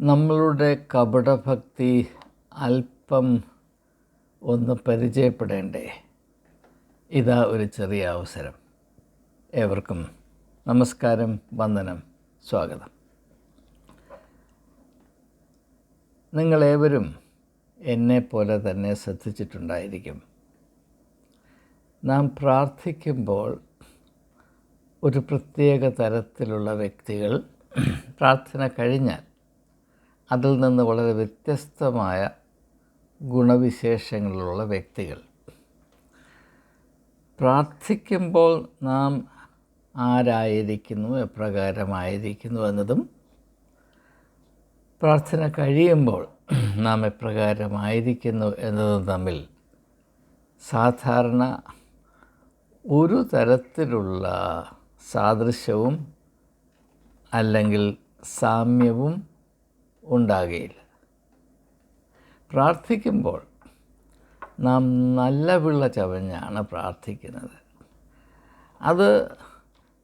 നമ്മളുടെ കപടഭക്തി അല്പം ഒന്ന് പരിചയപ്പെടേണ്ടേ? ഇതാ ഒരു ചെറിയ അവസരം. ഏവർക്കും നമസ്കാരം വന്ദനം സ്വാഗതം. നിങ്ങളേവരും എന്നെ പോലെ തന്നെ ശ്രദ്ധിച്ചിട്ടുണ്ടായിരിക്കും. നാം പ്രാർത്ഥിക്കുമ്പോൾ ഒരു പ്രത്യേക തരത്തിലുള്ള വ്യക്തികൾ പ്രാർത്ഥന കഴിഞ്ഞാൽ അതിൽ നിന്ന് വളരെ വ്യത്യസ്തമായ ഗുണവിശേഷങ്ങളുള്ള വ്യക്തികൾ. പ്രാർത്ഥിക്കുമ്പോൾ നാം ആരായിരിക്കുന്നു എപ്രകാരമായിരിക്കുന്നു എന്നതും പ്രാർത്ഥന കഴിയുമ്പോൾ നാം എപ്രകാരമായിരിക്കുന്നു എന്നതും തമ്മിൽ സാധാരണ ഒരു തരത്തിലുള്ള സാദൃശ്യവും അല്ലെങ്കിൽ സാമ്യവും ഉണ്ടാകുകയില്ല പ്രാർത്ഥിക്കുമ്പോൾ നാം നല്ല പിള്ള ചവഞ്ഞാണ് പ്രാർത്ഥിക്കുന്നത്. അത്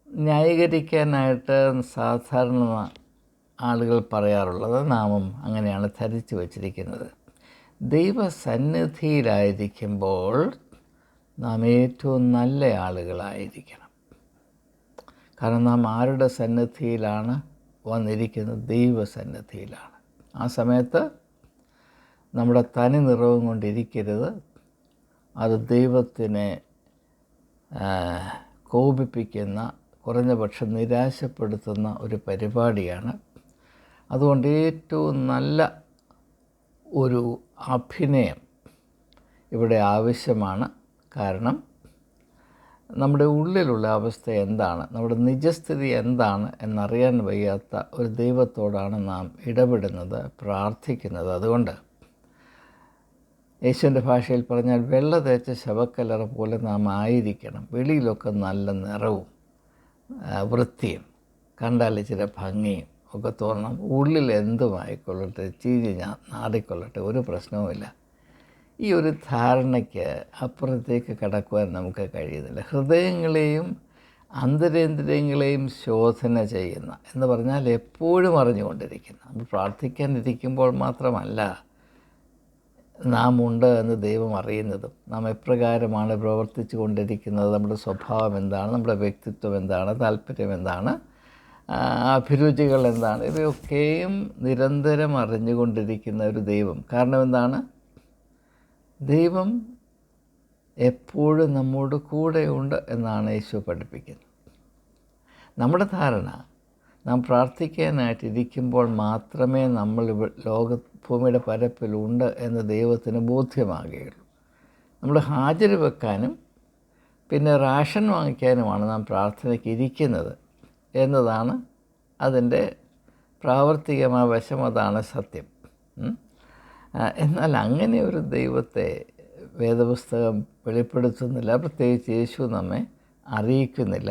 ന്യായീകരിക്കാനായിട്ട് സാധാരണ ആളുകൾ പറയാറുള്ളത് നാമം അങ്ങനെയാണ് ധരിച്ചു വച്ചിരിക്കുന്നത്. ദൈവസന്നിധിയിലായിരിക്കുമ്പോൾ നാം ഏറ്റവും നല്ല ആളുകളായിരിക്കണം. കാരണം നാം ആരുടെ സന്നിധിയിലാണ് വന്നിരിക്കുന്നത്? ദൈവസന്നിധിയിലാണ്. ആ സമയത്ത് നമ്മുടെ തനി നിറവും കൊണ്ടിരിക്കരുത്. അത് ദൈവത്തിനെ കോപിപ്പിക്കുന്ന കുറഞ്ഞ പക്ഷം നിരാശപ്പെടുത്തുന്ന ഒരു പരിപാടിയാണ്. അതുകൊണ്ട് ഏറ്റവും നല്ല ഒരു അഭിനയം ഇവിടെ ആവശ്യമാണ്. കാരണം നമ്മുടെ ഉള്ളിലുള്ള അവസ്ഥ എന്താണ്? നമ്മുടെ നിജസ്ഥിതി എന്താണ്? എന്നറിയാൻ വയ്യാത്ത ഒരു ദൈവത്തോടാണ് നാം ഇടപെടുന്നത് പ്രാർത്ഥിക്കുന്നത്. അതുകൊണ്ട് യേശുവിന്റെ ഭാഷയിൽ പറഞ്ഞാൽ വെള്ള തേച്ച ശവക്കലറ പോലെ നാം ആയിരിക്കണം. വെളിയിലൊക്കെ നല്ല നിറവും വൃത്തിയും കണ്ടാൽ ഇച്ചിരി ഭംഗിയും ഒക്കെ തോന്നണം. ഉള്ളിൽ എന്തുമായിക്കൊള്ളട്ടെ ചീഞ്ഞ് ഞാൻ നാടിക്കൊള്ളട്ടെ ഒരു പ്രശ്നവുമില്ല. ഈ ഒരു ധാരണയ്ക്ക് അപ്പുറത്തേക്ക് കടക്കുവാൻ നമുക്ക് കഴിയുന്നില്ല. ഹൃദയങ്ങളെയും അന്തരേന്ദ്രിയങ്ങളെയും ശോധന ചെയ്യുന്ന എന്ന് പറഞ്ഞാൽ എപ്പോഴും അറിഞ്ഞുകൊണ്ടിരിക്കുന്ന നമ്മൾ പ്രാർത്ഥിക്കാനിരിക്കുമ്പോൾ മാത്രമല്ല നാം ഉണ്ട് എന്ന് ദൈവം അറിയുന്നതും നാം എപ്രകാരമാണ് പ്രവർത്തിച്ചു കൊണ്ടിരിക്കുന്നത് നമ്മുടെ സ്വഭാവം എന്താണ് നമ്മുടെ വ്യക്തിത്വം എന്താണ് താല്പര്യം എന്താണ് അഭിരുചികൾ എന്താണ് ഇവയൊക്കെയും നിരന്തരം അറിഞ്ഞുകൊണ്ടിരിക്കുന്ന ഒരു ദൈവം. കാരണം എന്താണ്? ദൈവം എപ്പോഴും നമ്മോട് കൂടെയുണ്ട് എന്നാണ് യേശു പഠിപ്പിക്കുന്നത്. നമ്മുടെ ധാരണ നാം പ്രാർത്ഥിക്കാനായിട്ടിരിക്കുമ്പോൾ മാത്രമേ നമ്മൾ ലോക ഭൂമിയുടെ പരപ്പിലുണ്ട് എന്ന് ദൈവത്തിന് ബോധ്യമാകുകയുള്ളൂ. നമ്മൾ ഹാജർ വെക്കാനും പിന്നെ റാഷൻ വാങ്ങിക്കാനുമാണ് നാം പ്രാർത്ഥനയ്ക്ക് ഇരിക്കുന്നത് എന്നതാണ് അതിന്റെ പ്രാവർത്തികമായ വശം അതാണ് സത്യം. എന്നാൽ അങ്ങനെ ഒരു ദൈവത്തെ വേദപുസ്തകം വെളിപ്പെടുത്തുന്നില്ല പ്രത്യേകിച്ച് യേശു നമ്മെ അറിയിക്കുന്നില്ല.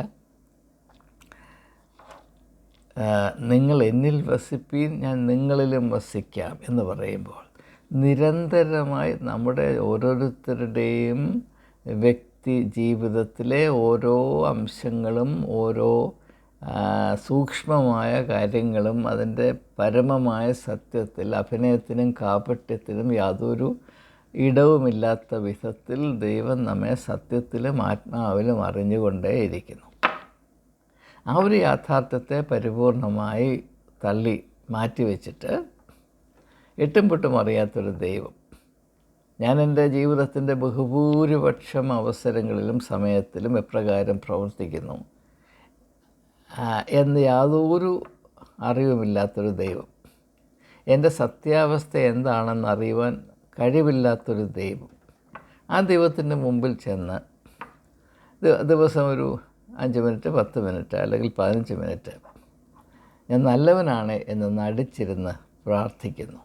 നിങ്ങൾ എന്നിൽ വസിപ്പീൻ ഞാൻ നിങ്ങളിലും വസിക്കാം എന്ന് പറയുമ്പോൾ നിരന്തരമായി നമ്മുടെ ഓരോരുത്തരുടെയും വ്യക്തി ജീവിതത്തിലെ ഓരോ അംശങ്ങളും ഓരോ സൂക്ഷ്മമായ കാര്യങ്ങളും അതിന്റെ പരമമായ സത്യത്തിൽ അഭിനയത്തിനും കാപട്യത്തിനും യാതൊരു ഇടവുമില്ലാത്ത വിധത്തിൽ ദൈവം നമ്മെ സത്യത്തിലും ആത്മാവിലും അറിഞ്ഞുകൊണ്ടേയിരിക്കുന്നു. ആ ഒരു യാഥാർത്ഥ്യത്തെ പരിപൂർണമായി തള്ളി മാറ്റിവെച്ചിട്ട് എട്ടും പൊട്ടും അറിയാത്തൊരു ദൈവം. ഞാൻ എന്റെ ജീവിതത്തിന്റെ ബഹുഭൂരിപക്ഷം അവസരങ്ങളിലും സമയത്തിലും എപ്രകാരം പ്രവർത്തിക്കുന്നു? എന്ന് യാതൊരു അറിവുമില്ലാത്തൊരു ദൈവം. എന്റെ സത്യാവസ്ഥ എന്താണെന്ന് അറിയുവാൻ കഴിവില്ലാത്തൊരു ദൈവം. ആ ദൈവത്തിന്റെ മുമ്പിൽ ചെന്ന് ദിവസം ഒരു അഞ്ച് മിനിറ്റ് പത്ത് മിനിറ്റ് അല്ലെങ്കിൽ പതിനഞ്ച് മിനിറ്റ് ഞാൻ നല്ലവനാണ് എന്ന് നടിച്ചിരുന്ന് പ്രാർത്ഥിക്കുന്നു.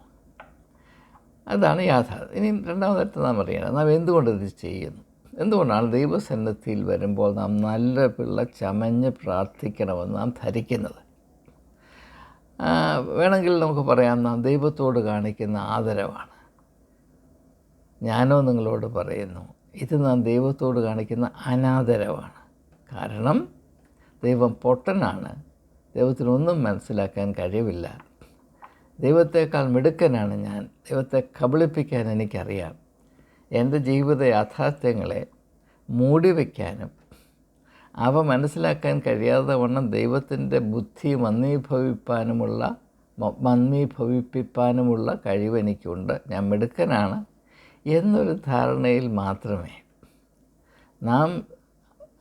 അതാണ് യാഥാർത്ഥ്യം. ഇനി രണ്ടാമതായിട്ട് നാം അറിയണം നാം എന്തുകൊണ്ട് ഇത് ചെയ്യുന്നു? എന്തുകൊണ്ടാണ് ദൈവസന്നിധിയിൽ വരുമ്പോൾ നാം നല്ല പിള്ള ചമഞ്ഞ് പ്രാർത്ഥിക്കണമെന്ന് നാം ധരിക്കുന്നത്? വേണമെങ്കിൽ നമുക്ക് പറയാം നാം ദൈവത്തോട് കാണിക്കുന്ന ആദരവാണ്. ഞാനോ നിങ്ങളോട് പറയുന്നു ഇത് നാം ദൈവത്തോട് കാണിക്കുന്ന അനാദരവാണ്. കാരണം ദൈവം പൊട്ടനാണ്. ദൈവത്തിനൊന്നും മനസ്സിലാക്കാൻ കഴിവില്ല. ദൈവത്തെക്കാൾ മിടുക്കനാണ് ഞാൻ. ദൈവത്തെ കബളിപ്പിക്കാൻ എനിക്കറിയാം. എന്റെ ജീവിത യാഥാർത്ഥ്യങ്ങളെ മൂടി വയ്ക്കാനും അവ മനസ്സിലാക്കാൻ കഴിയാതെ വണ്ണം ദൈവത്തിന്റെ ബുദ്ധി മന്ദീഭവിപ്പാനുമുള്ള മന്ദീഭവിപ്പിപ്പാനുമുള്ള കഴിവ് എനിക്കുണ്ട്. ഞാൻ മിടുക്കനാണ് എന്നൊരു ധാരണയിൽ മാത്രമേ നാം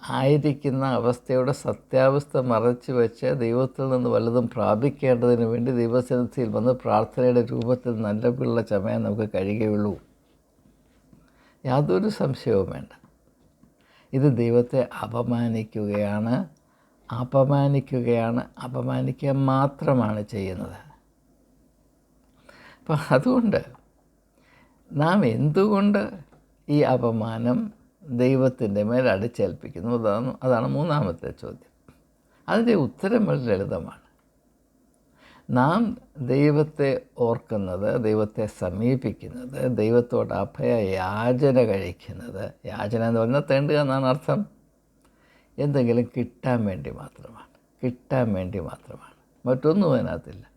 ആയിരിക്കുന്ന അവസ്ഥയുടെ സത്യാവസ്ഥ മറച്ചു വെച്ച് ദൈവത്തിൽ നിന്ന് വല്ലതും പ്രാപിക്കേണ്ടതിന് വേണ്ടി ദൈവസന്നിധിയിൽ വന്ന് പ്രാർത്ഥനയുടെ രൂപത്തിൽ നല്ല പിള്ള ചമയാൻ നമുക്ക് കഴിയുകയുള്ളൂ. യാതൊരു സംശയവും വേണ്ട. ഇത് ദൈവത്തെ അപമാനിക്കുകയാണ്. അപമാനിക്കുകയാണ്. അപമാനിക്കുക മാത്രമാണ് ചെയ്യുന്നത്. അപ്പം അതുകൊണ്ട് നാം എന്തുകൊണ്ട് ഈ അപമാനം ദൈവത്തിന്റെ മേൽ അടിച്ചേൽപ്പിക്കുന്നു? അതാണ് അതാണ് മൂന്നാമത്തെ ചോദ്യം. അതിന്റെ ഉത്തരം വളരെ ലളിതമാണ്. നാം ദൈവത്തെ ഓർക്കുന്നത് ദൈവത്തെ സമീപിക്കുന്നത് ദൈവത്തോട് അഭയ യാചന കഴിക്കുന്നത്. യാചന എന്ന് പറഞ്ഞാൽ തേണ്ടുക എന്നാണ് അർത്ഥം. എന്തെങ്കിലും കിട്ടാൻ വേണ്ടി മാത്രമാണ്. കിട്ടാൻ വേണ്ടി മാത്രമാണ്. മറ്റൊന്നും അതിനകത്തില്ല.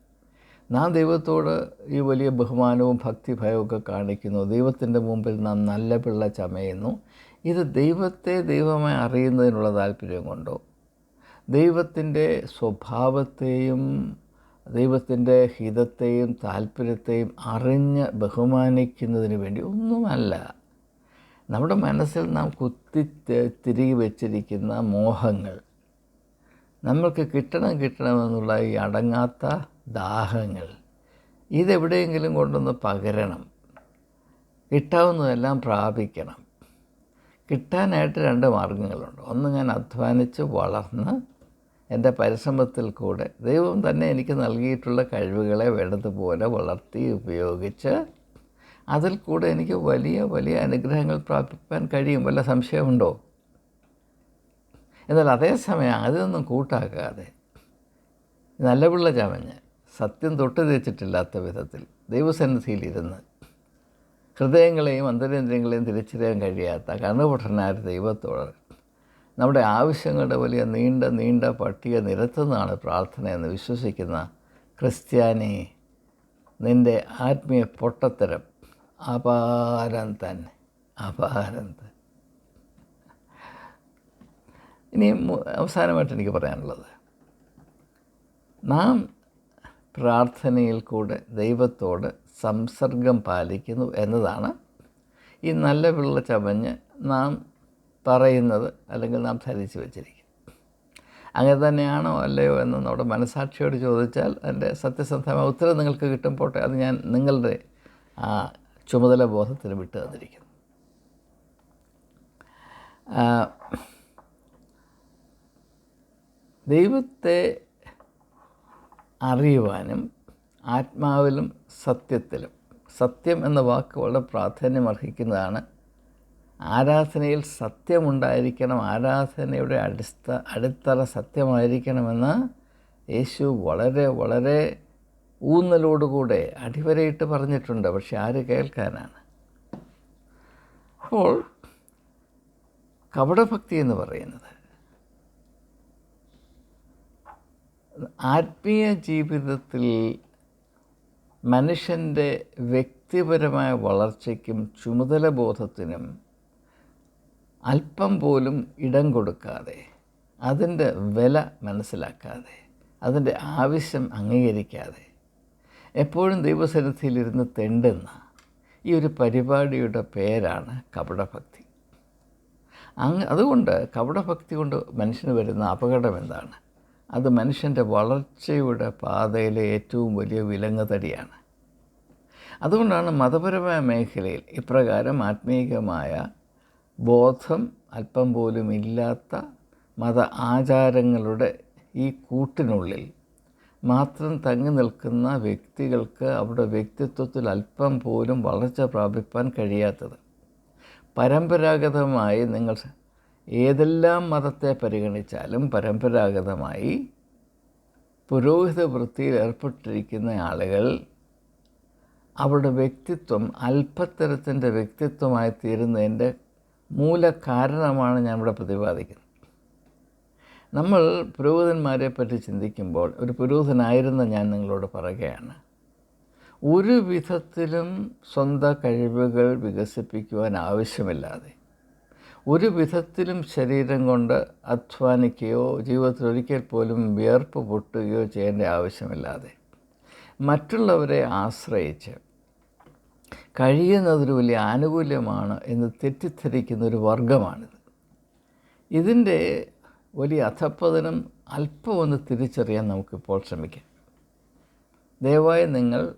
നാം ദൈവത്തോട് ഈ വലിയ ബഹുമാനവും ഭക്തിഭയവും ഒക്കെ കാണിക്കുന്നു. ദൈവത്തിന്റെ മുമ്പിൽ നാം നല്ല പിള്ള ചമയുന്നു. ഇത് ദൈവത്തെ ദൈവമായി അറിയുന്നതിനുള്ള താല്പര്യം കൊണ്ടോ? ദൈവത്തിന്റെ സ്വഭാവത്തെയും ദൈവത്തിന്റെ ഹിതത്തെയും താല്പര്യത്തെയും അറിഞ്ഞ് ബഹുമാനിക്കുന്നതിന് വേണ്ടി ഒന്നുമല്ല. നമ്മുടെ മനസ്സിൽ നാം കുത്തി തിരികെ വെച്ചിരിക്കുന്ന മോഹങ്ങൾ നമ്മൾക്ക് കിട്ടണം കിട്ടണമെന്നുള്ള ഈ അടങ്ങാത്ത ദാഹങ്ങൾ ഇതെവിടെയെങ്കിലും കൊണ്ടൊന്ന് പകരണം. കിട്ടാവുന്നതെല്ലാം പ്രാപിക്കണം. കിട്ടാനായിട്ട് രണ്ട് മാർഗങ്ങളുണ്ട്. ഒന്ന് ഞാൻ അധ്വാനിച്ച് വളർന്ന് എന്റെ പരിശ്രമത്തിൽ കൂടെ ദൈവം തന്നെ എനിക്ക് നൽകിയിട്ടുള്ള കഴിവുകളെ വേണ്ടതുപോലെ വളർത്തി ഉപയോഗിച്ച് അതിൽ കൂടെ എനിക്ക് വലിയ വലിയ അനുഗ്രഹങ്ങൾ പ്രാപിക്കാൻ കഴിയും. വല്ല സംശയമുണ്ടോ? എന്നാൽ അതേസമയം അതിനൊന്നും കൂട്ടാക്കാതെ നല്ല പിള്ള ചമഞ്ഞ് സത്യം തൊട്ട് തിരിച്ചിട്ടില്ലാത്ത വിധത്തിൽ ദൈവസന്നിധിയിലിരുന്ന് ഹൃദയങ്ങളെയും അന്തരേന്ദ്രിയങ്ങളെയും തിരിച്ചറിയാൻ കഴിയാത്ത കണ്ണുപൊട്ടനായ ദൈവത്തോട് നമ്മുടെ ആവശ്യങ്ങളുടെ വലിയ നീണ്ട നീണ്ട പട്ടിക നിരത്തുന്നതാണ് പ്രാർത്ഥന എന്ന് വിശ്വസിക്കുന്ന ക്രിസ്ത്യാനി നിന്റെ ആത്മീയ പൊട്ടത്തരം. അപാരം തന്നെ അപാരം തന്നെ. ഇനി അവസാനമായിട്ട് എനിക്ക് പറയാനുള്ളത്. നാം പ്രാർത്ഥനയിൽ കൂടെ ദൈവത്തോട് സംസർഗം പാലിക്കുന്നു എന്നതാണ് ഈ നല്ല പിള്ള ചമഞ്ഞ് നാം പറയുന്നത് അല്ലെങ്കിൽ നാം ധരിച്ചു വച്ചിരിക്കുന്നത് അങ്ങനെ തന്നെയാണോ അല്ലയോ എന്ന് നമ്മുടെ മനസാക്ഷിയോട് ചോദിച്ചാൽ അതിന്റെ സത്യസന്ധമായ ഉത്തരം നിങ്ങൾക്ക് കിട്ടും പോട്ടെ. അത് ഞാൻ നിങ്ങളുടെ ആ ചുമതല ബോധത്തിന് വിട്ടു തന്നിരിക്കുന്നു. ദൈവത്തെ അറിയുവാനും ആത്മാവിലും സത്യത്തിലും സത്യം എന്ന വാക്ക് വളരെ പ്രാധാന്യം അർഹിക്കുന്നതാണ് ആരാധനയിൽ സത്യമുണ്ടായിരിക്കണം ആരാധനയുടെ അടിസ്ഥ അടിത്തറ സത്യമായിരിക്കണമെന്ന് യേശു വളരെ വളരെ ഊന്നലോടുകൂടെ അടിവരയിട്ട് പറഞ്ഞിട്ടുണ്ട്. പക്ഷെ ആര് കേൾക്കാനാണ്? അപ്പോൾ കപടഭക്തി എന്ന് പറയുന്നത് ആത്മീയ ജീവിതത്തിൽ മനുഷ്യന്റെ വ്യക്തിപരമായ വളർച്ചയ്ക്കും ചുമതലബോധത്തിനും അല്പം പോലും ഇടം കൊടുക്കാതെ അതിന്റെ വില മനസ്സിലാക്കാതെ അതിന്റെ ആവശ്യം അംഗീകരിക്കാതെ എപ്പോഴും ദൈവസന്നിധിയിലിരുന്ന് തെണ്ടുന്ന ഈ ഒരു പരിപാടിയുടെ പേരാണ് കപടഭക്തി. അങ്ങ് അതുകൊണ്ട് കപടഭക്തി കൊണ്ട് മനുഷ്യന് വരുന്ന അപകടം എന്താണ്? അത് മനുഷ്യന്റെ വളർച്ചയുടെ പാതയിലെ ഏറ്റവും വലിയ വിലങ്ങുതടിയാണ്. അതുകൊണ്ടാണ് മതപരമായ മേഖലയിൽ ഇപ്രകാരം ആത്മീയമായ ബോധം അല്പം പോലും ഇല്ലാത്ത മത ആചാരങ്ങളുടെ ഈ കൂട്ടിനുള്ളിൽ മാത്രം തങ്ങി നിൽക്കുന്ന വ്യക്തികൾക്ക് അവരുടെ വ്യക്തിത്വത്തിൽ അല്പം പോലും വളർച്ച പ്രാപിപ്പാൻ കഴിയാത്തത്. പരമ്പരാഗതമായി നിങ്ങൾ ഏതെല്ലാം മതത്തെ പരിഗണിച്ചാലും പരമ്പരാഗതമായി പുരോഹിത വൃത്തിയിൽ ഏർപ്പെട്ടിരിക്കുന്ന ആളുകൾ അവരുടെ വ്യക്തിത്വം അല്പത്തരത്തിന്റെ വ്യക്തിത്വമായി തീരുന്നതിന്റെ മൂല കാരണമാണ് ഞാൻ ഇവിടെ പ്രതിപാദിക്കുന്നത്. നമ്മൾ പുരോഹിതന്മാരെ പറ്റി ചിന്തിക്കുമ്പോൾ ഒരു പുരോഹിതനായിരുന്ന ഞാൻ നിങ്ങളോട് പറയുകയാണ് ഒരു വിധത്തിലും സ്വന്തം കഴിവുകൾ വികസിപ്പിക്കുവാൻ ആവശ്യമില്ലാതെ ഒരു വിധത്തിലും ശരീരം കൊണ്ട് അധ്വാനിക്കുകയോ ജീവിതത്തിൽ ഒരിക്കൽ പോലും വിയർപ്പ് പൊട്ടുകയോ ചെയ്യേണ്ട ആവശ്യമില്ലാതെ മറ്റുള്ളവരെ ആശ്രയിച്ച് കഴിയുന്നതൊരു വലിയ ആനുകൂല്യമാണ് എന്ന് തെറ്റിദ്ധരിക്കുന്ന ഒരു വർഗമാണിത് ഇതിന്റെ വലിയ അധപ്പതനം അല്പമൊന്ന് തിരിച്ചറിയാൻ നമുക്കിപ്പോൾ ശ്രമിക്കാം. ദയവായി നിങ്ങൾ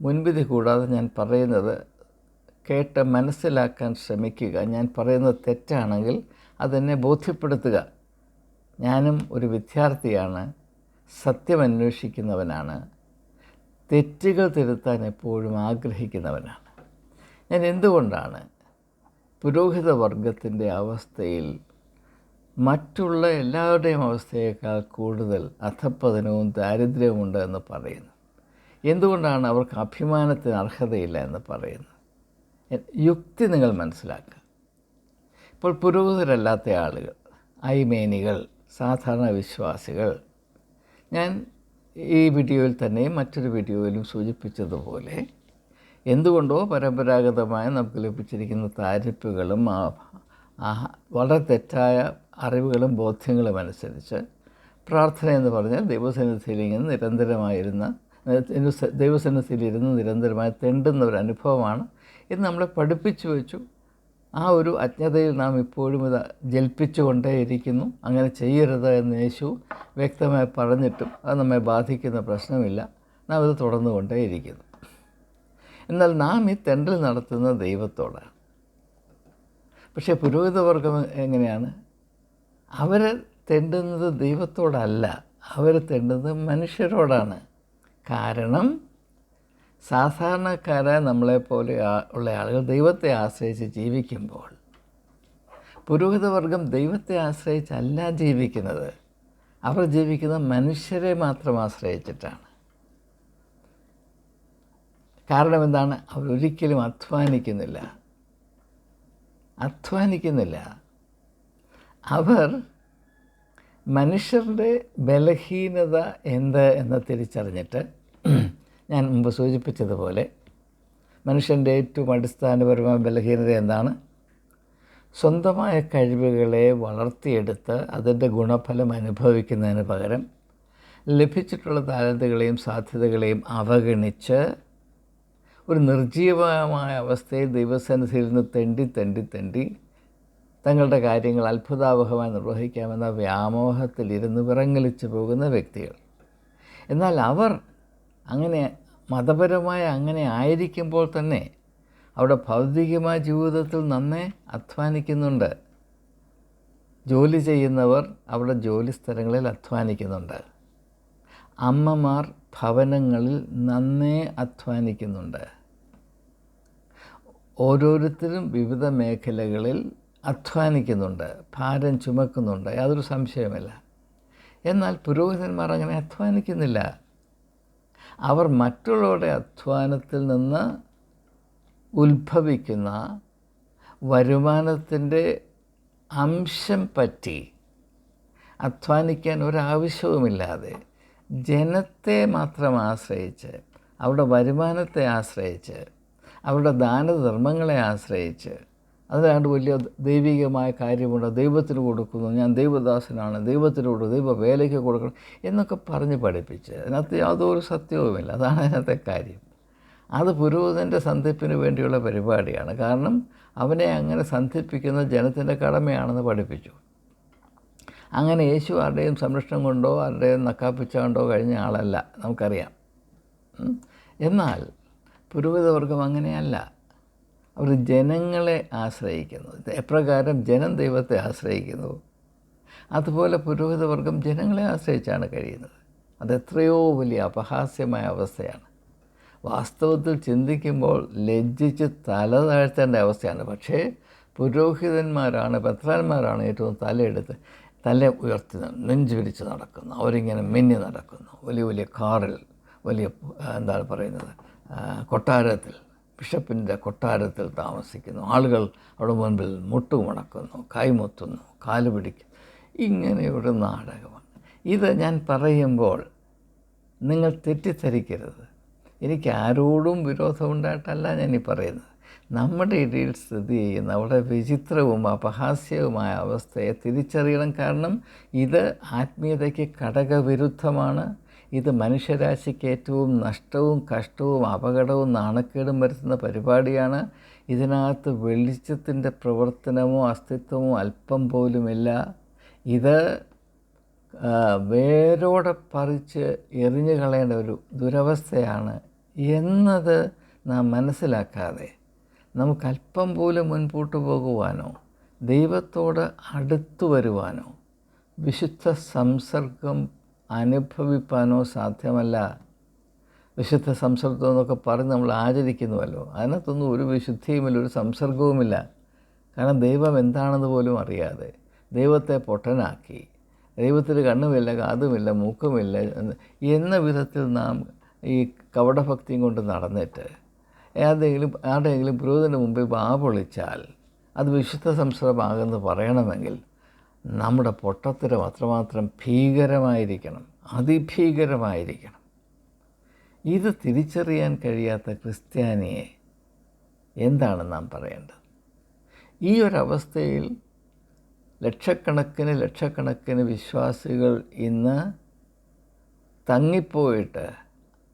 മുൻവിധി കൂടാതെ ഞാൻ പറയുന്നത് കേട്ട് മനസ്സിലാക്കാൻ ശ്രമിക്കുക. ഞാൻ പറയുന്നത് തെറ്റാണെങ്കിൽ അതെന്നെ ബോധ്യപ്പെടുത്തുക. ഞാനും ഒരു വിദ്യാർത്ഥിയാണ് സത്യം അന്വേഷിക്കുന്നവനാണ് തെറ്റുകൾ തിരുത്താൻ എപ്പോഴും ആഗ്രഹിക്കുന്നവനാണ്. ഞാൻ എന്തുകൊണ്ടാണ് പുരോഹിത വർഗത്തിന്റെ അവസ്ഥയിൽ മറ്റുള്ള എല്ലാവരുടെയും അവസ്ഥയേക്കാൾ കൂടുതൽ അധപ്പതനവും ദാരിദ്ര്യവും ഉണ്ട് എന്ന് പറയുന്നു എന്തുകൊണ്ടാണ് അവർക്ക് അഭിമാനത്തിന് അർഹതയില്ല എന്ന് പറയുന്നു യുക്തി നിങ്ങൾ മനസ്സിലാക്കുക. ഇപ്പോൾ പുരോഹിതരല്ലാത്ത ആളുകൾ ഐമേനികൾ സാധാരണ വിശ്വാസികൾ ഞാൻ ഈ വീഡിയോയിൽ തന്നെയും മറ്റൊരു വീഡിയോയിലും സൂചിപ്പിച്ചതുപോലെ എന്തുകൊണ്ടോ പരമ്പരാഗതമായി നമുക്ക് ലഭിച്ചിരിക്കുന്ന താരിപ്പുകളും വളരെ തെറ്റായ അറിവുകളും ബോധ്യങ്ങളും അനുസരിച്ച് പ്രാർത്ഥന എന്ന് പറഞ്ഞാൽ ദൈവസന്നിധിയിൽ ഇങ്ങനെ നിരന്തരമായിരുന്ന ദൈവസന്നിധിയിലിരുന്ന് നിരന്തരമായി തെണ്ടുന്ന ഒരു അനുഭവമാണ്. ഇത് നമ്മളെ പഠിപ്പിച്ചു വെച്ചു. ആ ഒരു അജ്ഞതയിൽ നാം ഇപ്പോഴും ഇത് ജൽപ്പിച്ചുകൊണ്ടേയിരിക്കുന്നു. അങ്ങനെ ചെയ്യരുത് എന്ന് യേശു വ്യക്തമായി പറഞ്ഞിട്ടും അത് നമ്മെ ബാധിക്കുന്ന പ്രശ്നമില്ല. നാം ഇത് തുടർന്നുകൊണ്ടേയിരിക്കുന്നു. എന്നാൽ നാം ഈ തെണ്ടൽ നടത്തുന്ന ദൈവത്തോടാണ് പക്ഷേ പുരോഹിതവർഗം എങ്ങനെയാണ്? അവർ തെണ്ടുന്നത് ദൈവത്തോടല്ല അവർ തെണ്ടുന്നത് മനുഷ്യരോടാണ്. കാരണം സാധാരണക്കാരായ നമ്മളെപ്പോലെ ഉള്ള ആളുകൾ ദൈവത്തെ ആശ്രയിച്ച് ജീവിക്കുമ്പോൾ പുരോഹിതവർഗം ദൈവത്തെ ആശ്രയിച്ചല്ല ജീവിക്കുന്നത്. അവർ ജീവിക്കുന്നത് മനുഷ്യരെ മാത്രം ആശ്രയിച്ചിട്ടാണ്. കാരണം എന്താണ് അവരൊരിക്കലും അധ്വാനിക്കുന്നില്ല. അധ്വാനിക്കുന്നില്ല. അവർ മനുഷ്യരുടെ ബലഹീനത എന്ത് എന്ന് തിരിച്ചറിഞ്ഞിട്ട് ഞാൻ മുമ്പ് സൂചിപ്പിച്ചതുപോലെ മനുഷ്യന്റെ ഏറ്റവും അടിസ്ഥാനപരമായ ബലഹീനത എന്താണ്? സ്വന്തമായ കഴിവുകളെ വളർത്തിയെടുത്ത് അതിന്റെ ഗുണഫലം അനുഭവിക്കുന്നതിന് പകരം ലഭിച്ചിട്ടുള്ള താരതകളെയും സാധ്യതകളെയും അവഗണിച്ച് ഒരു നിർജീവമായ അവസ്ഥയിൽ ദൈവസന്നിധിയിൽ നിന്ന് തെണ്ടി തെണ്ടി തെണ്ടി തങ്ങളുടെ കാര്യങ്ങൾ അത്ഭുതാവഹമായി നിർവഹിക്കാമെന്ന വ്യാമോഹത്തിലിരുന്ന് വിറങ്ങലിച്ചു പോകുന്ന വ്യക്തികൾ. എന്നാൽ അവർ അങ്ങനെ മതപരമായ അങ്ങനെ ആയിരിക്കുമ്പോൾ തന്നെ അവിടെ ഭൗതികമായ ജീവിതത്തിൽ നന്നേ അധ്വാനിക്കുന്നുണ്ട്. ജോലി ചെയ്യുന്നവർ അവിടെ ജോലി സ്ഥലങ്ങളിൽ അധ്വാനിക്കുന്നുണ്ട്. അമ്മമാർ ഭവനങ്ങളിൽ നന്നേ അധ്വാനിക്കുന്നുണ്ട്. ഓരോരുത്തരും വിവിധ മേഖലകളിൽ അധ്വാനിക്കുന്നുണ്ട്. ഭാരം ചുമക്കുന്നുണ്ട്. യാതൊരു സംശയമല്ല എന്നാൽ പുരോഹിതന്മാർ അങ്ങനെ അധ്വാനിക്കുന്നില്ല. അവർ മറ്റുള്ളവരുടെ അധ്വാനത്തിൽ നിന്ന് ഉത്ഭവിക്കുന്ന വരുമാനത്തിന്റെ അംശം പറ്റി അധ്വാനിക്കാൻ ഒരാവശ്യവുമില്ലാതെ ജനത്തെ മാത്രം ആശ്രയിച്ച് അവരുടെ വരുമാനത്തെ ആശ്രയിച്ച് അവരുടെ ദാനധർമ്മങ്ങളെ ആശ്രയിച്ച് അതിലാണ്ട് വലിയ ദൈവികമായ കാര്യമുണ്ട്. ദൈവത്തിന് കൊടുക്കുന്നു ഞാൻ ദൈവദാസനാണ് ദൈവത്തിന് കൊടുക്കും ദൈവ വേലയ്ക്ക് കൊടുക്കണം എന്നൊക്കെ പറഞ്ഞ് പഠിപ്പിച്ച് അതിനകത്ത് യാതൊരു സത്യവുമില്ല. അതാണ് അതിനകത്തെ കാര്യം. അത് പുരോഹിതന്റെ സന്ധിപ്പിന് വേണ്ടിയുള്ള പരിപാടിയാണ്. കാരണം അവനെ അങ്ങനെ സന്ധിപ്പിക്കുന്ന ജനത്തിന്റെ കടമയാണെന്ന് പഠിപ്പിച്ചു. അങ്ങനെ യേശു ആരുടെയും സംരക്ഷണം കൊണ്ടോ ആരുടെയും നക്കാപ്പിച്ചുകൊണ്ടോ കഴിഞ്ഞ ആളല്ല നമുക്കറിയാം. എന്നാൽ പുരോഹിതവർഗം അങ്ങനെയല്ല. അവർ ജനങ്ങളെ ആശ്രയിക്കുന്നു. എപ്രകാരം ജനം ദൈവത്തെ ആശ്രയിക്കുന്നു? അതുപോലെ പുരോഹിതവർഗം ജനങ്ങളെ ആശ്രയിച്ചാണ് കഴിയുന്നത്. അതെത്രയോ വലിയ അപഹാസ്യമായ അവസ്ഥയാണ്. വാസ്തവത്തിൽ ചിന്തിക്കുമ്പോൾ ലജ്ജിച്ച് തല താഴ്ത്തേണ്ട അവസ്ഥയാണ്. പക്ഷേ പുരോഹിതന്മാരാണ് പത്രാന്മാരാണ് ഏറ്റവും തലയെടുത്ത് തല ഉയർത്തി നെഞ്ചു വിരിച്ച് നടക്കുന്നു. അവരിങ്ങനെ മിന്നി നടക്കുന്നു. വലിയ വലിയ കാറിൽ വലിയ എന്താണ് പറയുന്നത് കൊട്ടാരത്തിൽ ബിഷപ്പിന്റെ കൊട്ടാരത്തിൽ താമസിക്കുന്നു. ആളുകൾ അവിടെ മുൻപിൽ മുട്ടുമുണക്കുന്നു കൈമുത്തുന്നു കാൽ പിടിക്കുന്നു. ഇങ്ങനെയൊരു നാടകമാണ്. ഇത് ഞാൻ പറയുമ്പോൾ നിങ്ങൾ തെറ്റിദ്ധരിക്കരുത്. എനിക്ക് ആരോടും വിരോധമുണ്ടായിട്ടല്ല ഞാനീ പറയുന്നത്. നമ്മുടെ ഇടയിൽ സ്ഥിതി ചെയ്യുന്ന വളരെ വിചിത്രവും അപഹാസ്യവുമായ അവസ്ഥയെ തിരിച്ചറിയണം. കാരണം ഇത് ആത്മീയതയ്ക്ക് ഘടകവിരുദ്ധമാണ് ഇത് മനുഷ്യരാശിക്ക് ഏറ്റവും നഷ്ടവും കഷ്ടവും അപകടവും നാണക്കേടും വരുത്തുന്ന പരിപാടിയാണ്. ഇതിനകത്ത് വെളിച്ചത്തിന്റെ പ്രവർത്തനമോ അസ്തിത്വമോ അല്പം പോലുമില്ല. ഇത് വേരോടെ പറിച്ച് എറിഞ്ഞു കളയേണ്ട ഒരു ദുരവസ്ഥയാണ്. എന്നത് നാം മനസ്സിലാക്കാതെ നമുക്ക് അല്പം പോലും മുൻപോട്ട് പോകുവാനോ ദൈവത്തോട് അടുത്തു വരുവാനോ വിശുദ്ധ സംസർഗം അനുഭവിപ്പാനോ സാധ്യമല്ല. വിശുദ്ധ സംസർഗം എന്നൊക്കെ പറഞ്ഞ് നമ്മൾ ആചരിക്കുന്നുവല്ലോ. അതിനകത്തൊന്നും ഒരു വിശുദ്ധിയുമില്ല ഒരു സംസർഗവുമില്ല. കാരണം ദൈവം എന്താണെന്ന് പോലും അറിയാതെ ദൈവത്തെ പൊട്ടനാക്കി ദൈവത്തിന് കണ്ണുമില്ല കാതുമില്ല മൂക്കുമില്ല എന്ന വിധത്തിൽ നാം ഈ കവടഭക്തിയും കൊണ്ട് നടന്നിട്ട് ഏതെങ്കിലും ആരുടെയെങ്കിലും പുരോഹിതന്റെ മുമ്പിൽ പാപൊളിച്ചാൽ അത് വിശുദ്ധ സംസ്കൃതമാകുമെന്ന് പറയണമെങ്കിൽ നമ്മുടെ പൊട്ടത്തരം അത്രമാത്രം ഭീകരമായിരിക്കണം അതിഭീകരമായിരിക്കണം. ഇത് തിരിച്ചറിയാൻ കഴിയാത്ത ക്രിസ്ത്യാനിയെ എന്താണ് നാം പറയേണ്ടത്? ഈ ഒരവസ്ഥയിൽ ലക്ഷക്കണക്കിന് ലക്ഷക്കണക്കിന് വിശ്വാസികൾ ഇന്ന് തങ്ങിപ്പോയിട്ട്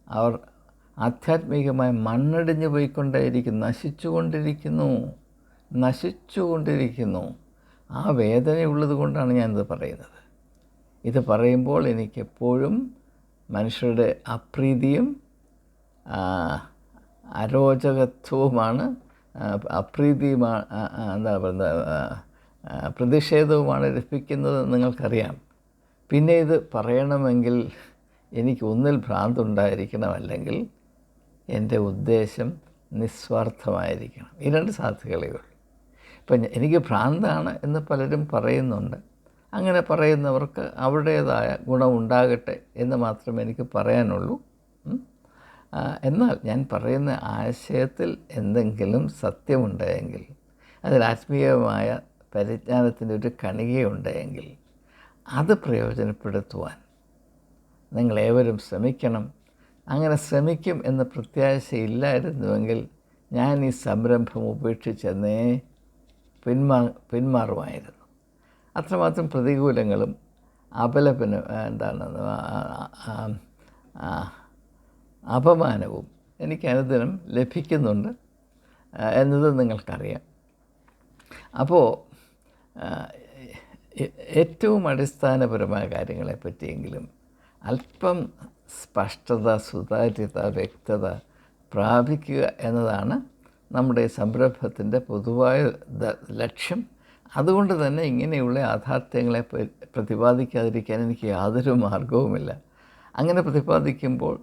അവർ ആധ്യാത്മികമായി മണ്ണടിഞ്ഞു പോയിക്കൊണ്ടേയിരിക്കുന്നു നശിച്ചുകൊണ്ടിരിക്കുന്നു നശിച്ചുകൊണ്ടിരിക്കുന്നു. ആ വേദനയുള്ളത് കൊണ്ടാണ് ഞാനിത് പറയുന്നത്. ഇത് പറയുമ്പോൾ എനിക്കെപ്പോഴും മനുഷ്യരുടെ അപ്രീതിയും അരോചകത്വവുമാണ് അപ്രീതിയുമാണ് എന്താ പറയുന്നത് പ്രതിഷേധവുമാണ് ലഭിക്കുന്നത് നിങ്ങൾക്കറിയാം. പിന്നെ ഇത് പറയണമെങ്കിൽ എനിക്ക് ഒന്നിൽ ഭ്രാന്തുണ്ടായിരിക്കണം അല്ലെങ്കിൽ എന്റെ ഉദ്ദേശം നിസ്വാർത്ഥമായിരിക്കണം. ഈ രണ്ട് സാധ്യതകളേ ഉള്ളൂ ഇപ്പം എനിക്ക് ഭ്രാന്താണ് എന്ന് പലരും പറയുന്നുണ്ട്. അങ്ങനെ പറയുന്നവർക്ക് അവരുടേതായ ഗുണമുണ്ടാകട്ടെ എന്ന് മാത്രമേ എനിക്ക് പറയാനുള്ളൂ. എന്നാൽ ഞാൻ പറയുന്ന ആശയത്തിൽ എന്തെങ്കിലും സത്യമുണ്ടെങ്കിൽ അതിൽ ആത്മീയമായ പരിജ്ഞാനത്തിന്റെ ഒരു കണികയുണ്ടെങ്കിൽ അത് പ്രയോജനപ്പെടുത്തുവാൻ നിങ്ങളേവരും ശ്രമിക്കണം. അങ്ങനെ ശ്രമിക്കും എന്ന പ്രത്യാശയില്ലായിരുന്നുവെങ്കിൽ ഞാൻ ഈ സംരംഭം ഉപേക്ഷിച്ചെന്നേ പിന്മാ പിന്മാറുമായിരുന്നു. അത്രമാത്രം പ്രതികൂലങ്ങളും അപലപന എന്താണ് അപമാനവും എനിക്ക് അനുദിനം ലഭിക്കുന്നുണ്ട് എന്നത് നിങ്ങൾക്കറിയാം. അപ്പോൾ ഏറ്റവും അടിസ്ഥാനപരമായ കാര്യങ്ങളെ പറ്റിയെങ്കിലും അല്പം സ്പഷ്ടത സുതാര്യത വ്യക്തത പ്രാപിക്കുക എന്നതാണ് നമ്മുടെ സംരംഭത്തിന്റെ പൊതുവായ ലക്ഷ്യം. അതുകൊണ്ട് തന്നെ ഇങ്ങനെയുള്ള യാഥാർത്ഥ്യങ്ങളെ പ്രതിപാദിക്കാതിരിക്കാൻ എനിക്ക് യാതൊരു മാർഗവുമില്ല. അങ്ങനെ പ്രതിപാദിക്കുമ്പോൾ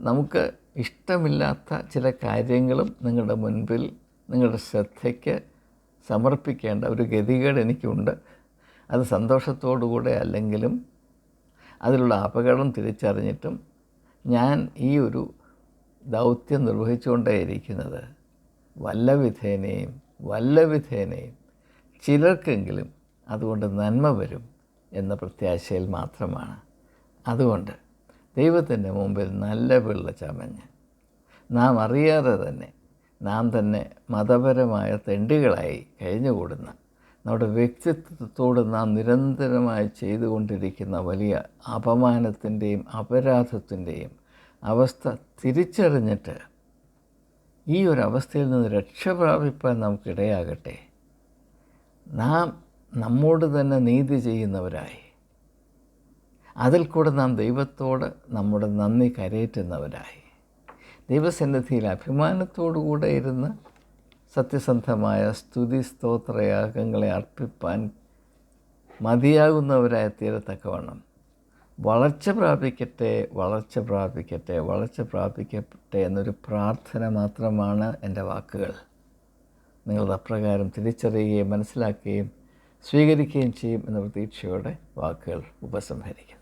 നമുക്ക് ഇഷ്ടമില്ലാത്ത ചില കാര്യങ്ങളും നിങ്ങളുടെ മുൻപിൽ നിങ്ങളുടെ ശ്രദ്ധയ്ക്ക് സമർപ്പിക്കേണ്ട ഒരു ഗതികേട് എനിക്കുണ്ട്. അത് സന്തോഷത്തോടുകൂടെ അല്ലെങ്കിലും അതിലുള്ള അപകടം തിരിച്ചറിഞ്ഞിട്ടും ഞാൻ ഈ ഒരു ദൗത്യം നിർവഹിച്ചുകൊണ്ടേയിരിക്കുന്നത് വല്ല വിധേനയും വല്ല ചിലർക്കെങ്കിലും അതുകൊണ്ട് നന്മ വരും എന്ന പ്രത്യാശയിൽ മാത്രമാണ്. അതുകൊണ്ട് ദൈവത്തിന്റെ മുമ്പിൽ നല്ല പിള്ള ചമഞ്ഞ്. നാം അറിയാതെ തന്നെ നാം തന്നെ മതപരമായ തെണ്ടികളായി കഴിഞ്ഞുകൂടുന്ന നമ്മുടെ വ്യക്തിത്വത്തോട് നാം നിരന്തരമായി ചെയ്തുകൊണ്ടിരിക്കുന്ന വലിയ അപമാനത്തിന്റെയും അപരാധത്തിന്റെയും അവസ്ഥ തിരിച്ചറിഞ്ഞിട്ട് ഈ ഒരു അവസ്ഥയിൽ നിന്ന് രക്ഷപ്രാപിപ്പാൻ നമുക്കിടയാകട്ടെ. നാം നമ്മോട് തന്നെ നീതി ചെയ്യുന്നവരായി. അതിൽ കൂടെ നാം ദൈവത്തോട് നമ്മുടെ നന്ദി കരയേറ്റുന്നവരായി. ദൈവസന്നിധിയിൽ അഭിമാനത്തോടു കൂടെ ഇരുന്ന് സത്യസന്ധമായ സ്തുതി സ്തോത്രയാഗങ്ങളെ അർപ്പിപ്പാൻ മതിയാകുന്നവരായ തീരത്തക്കവണ്ണം വളർച്ച പ്രാപിക്കട്ടെ വളർച്ച പ്രാപിക്കട്ടെ വളർച്ച പ്രാപിക്കട്ടെ എന്നൊരു പ്രാർത്ഥന മാത്രമാണ് എന്റെ വാക്കുകൾ. നിങ്ങളത് അപ്രകാരം തിരിച്ചറിയുകയും മനസ്സിലാക്കുകയും സ്വീകരിക്കുകയും ചെയ്യും എന്ന പ്രതീക്ഷയോടെ വാക്കുകൾ ഉപസംഹരിക്കും